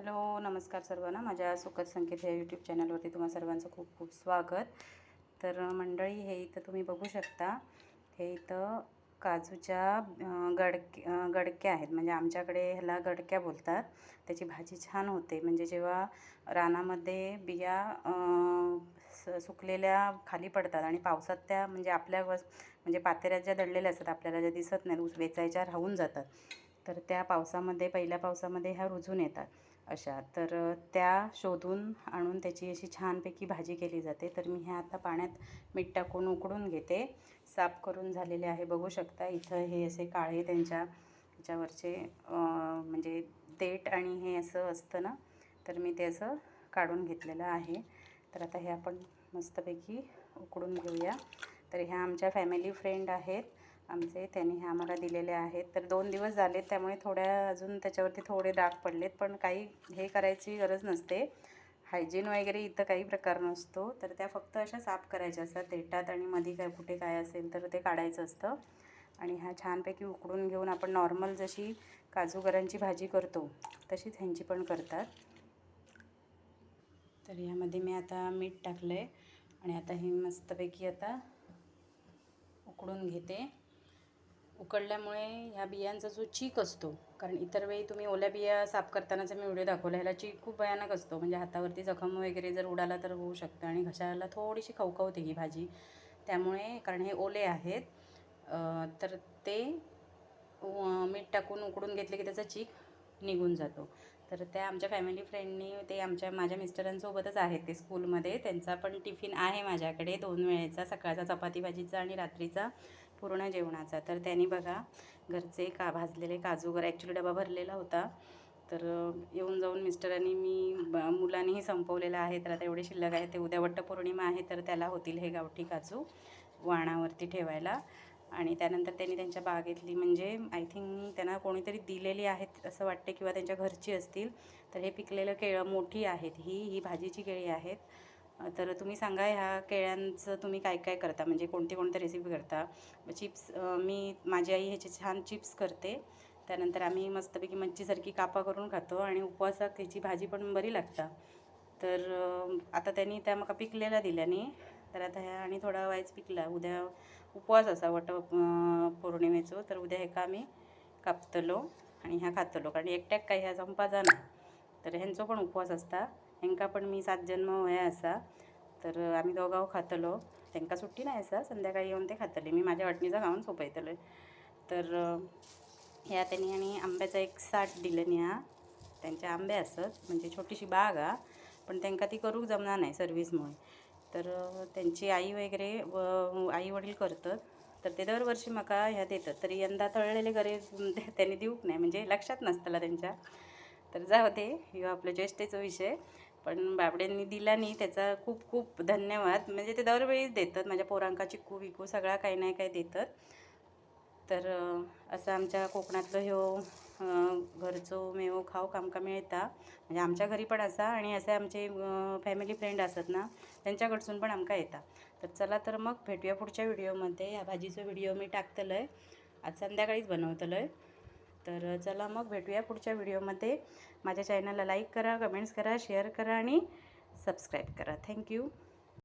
Hello नमस्कार सर्वांना. माझ्या सुखद संकेत या यूट्यूब चॅनलवरती तुम्हा सर्वांचं खूप खूप स्वागत. तर मंडळी हे इथं तुम्ही बघू शकता. हे इथं काजूच्या गडक्या गडक गडक्या आहेत. म्हणजे आमच्याकडे ह्याला गडक्या बोलतात. त्याची भाजी छान होते. म्हणजे जेव्हा रानामध्ये बिया स- सुकलेल्या खाली पडतात आणि पावसात त्या म्हणजे आपल्या वस म्हणजे पातेऱ्यात ज्या दडलेल्या असतात आपल्याला ज्या दिसत नाहीत ऊस वेचायच्या राहून जातात. तर त्या पावसामध्ये पहिल्या पावसामध्ये ह्या रुजून येतात. अशा. तर त्या शोधून आणून त्याची अशी छानपैकी भाजी केली जाते. तर मी ह्या आता पाण्यात मीठ टाकून उकडून घेते. साफ करून झालेले आहे. बघू शकता इथं हे असे काळे त्यांच्या ह्याच्यावरचे म्हणजे देठ आणि हे असं असतं ना तर मी ते असं काढून घेतलेलं आहे. तर आता हे आपण मस्तपैकी उकडून घेऊया. तर ह्या आमच्या फॅमिली फ्रेंड आहेत. आमचे त्यांनी ह्या आम्हाला दिलेले आहेत. तर दोन दिवस झालेत त्यामुळे थोड्या अजून त्याच्यावरती थोडे डाग पडलेत. पण काही हे करायची गरज नसते. हायजीन वगैरे इथं काही प्रकार नसतो. तर त्या फक्त अशा साफ करायच्या असतात. देटात आणि मध्ये काय कुठे काय असेल तर ते काढायचं असतं. आणि ह्या छानपैकी उकडून घेऊन आपण नॉर्मल जशी काजूगरांची भाजी करतो तशीच ह्यांची पण करतात. तर यामध्ये मी आता मीठ टाकलं आहे आणि आता हे मस्तपैकी आता उकडून घेते. उकडल्यामुळे ह्या बियांचा जो चीक असतो कारण इतर वेळी तुम्ही ओल्या बिया साफ करतानाचा मी व्हिडिओ दाखवला ह्याला चीक खूप भयानक असतो. म्हणजे हातावरती जखम वगैरे जर उडाला तर होऊ शकतं आणि घशाला थोडीशी खवखवते ही भाजी. त्यामुळे कारण हे ओले आहेत तर ते मीठ टाकून उकडून घेतले की त्याचा चीक निघून जातो. तर त्या आमच्या फॅमिली फ्रेंडनी ते आमच्या माझ्या मिस्टरांसोबतच आहेत ते स्कूलमध्ये त्यांचा पण टिफिन आहे माझ्याकडे दोन वेळेचा सकाळचा चपाती भाजीचा आणि रात्रीचा. पूर्ण जेवणाचा. तर त्यांनी बघा घरचे का भाजलेले काजू वगैरे ॲक्च्युली डबा भरलेला होता. तर येऊन जाऊन मिस्टरांनी मी ब- मुलांनीही संपवलेला आहे. तर आता एवढे शिल्लक आहे ते उद्या वट्टपौर्णिमा आहे तर त्याला होतील हे गावठी काजू वाणावरती ठेवायला. आणि त्यानंतर त्यांनी त्यांच्या बागेतली म्हणजे आय थिंक त्यांना कोणीतरी दिलेली आहेत असं वाटते किंवा त्यांच्या घरची असतील तर हे पिकलेलं केळं मोठी आहेत. ही ही भाजीची केळी आहेत. तर तुम्ही सांगा ह्या केळ्यांचं तुम्ही काय काय करता? म्हणजे कोणती कोणत्या रेसिपी करता? चिप्स मी माझी आई ह्याचे छान चिप्स करते. त्यानंतर आम्ही मस्तपैकी मच्छीसारखी कापा करून खातो आणि उपवासात त्याची भाजी पण बरी लागता. तर आता त्यांनी त्या मका पिकलेल्या दिल्याने तर आता ह्या आणि थोडा वायच पिकला. उद्या उपवास असा वट पौर्णिमेचो. तर उद्या हेका आम्ही कापतलो आणि ह्या खातलो. कारण एकट्याक काय ह्या संपा जाणार. तर ह्यांचो पण उपवास असता. हेंका पण मी सात जन्म वया असा. तर आम्ही दोघांव खातलो. त्यांका सुट्टी नाही असा. संध्याकाळी येऊन ते खातले. मी माझ्या वाटणीचा खाऊन सोपयतले तर ह्या त्यांनी आणि आंब्याचा एक साठ दिलं ह्या त्यांचे आंबे असत. म्हणजे छोटीशी बाग हा पण त्यांका ती करूक जमणार नाही सर्व्हिसमुळे तर त्यांची आई वगैरे व आई वडील करतात. तर ते दरवर्षी म्हाका ह्या देतात. तरी यंदा तळलेले गरे त्यांनी देऊक नाही. म्हणजे लक्षात नसतला त्यांच्या. तर जाऊ दे. ह्यो आपल्या ज्येष्ठेचो विषय. पण बाबड्यांनी दिला नाही त्याचा खूप खूप धन्यवाद. म्हणजे ते दरवेळीच देतात माझ्या पोरांका चिकू विकू सगळा काही नाही काही देतात. तर असं आमच्या कोकणातलं ह्यो घरचो मेवो खाऊक आमकां मिळता. म्हणजे आमच्या घरी पण असा आणि असे आमचे फॅमिली फ्रेंड असत ना त्यांच्याकडसून पण आमकां येता. तर चला तर मग भेटूया पुढच्या व्हिडिओमध्ये. या भाजीचा व्हिडिओ मी टाकतलं आहे आज संध्याकाळीच बनवतलं आहे तर चला मग भेटूया पुढच्या व्हिडिओमध्ये. माझ्या चॅनलला लाईक करा कमेंट्स करा शेअर करा आणि सबस्क्राईब करा. थँक्यू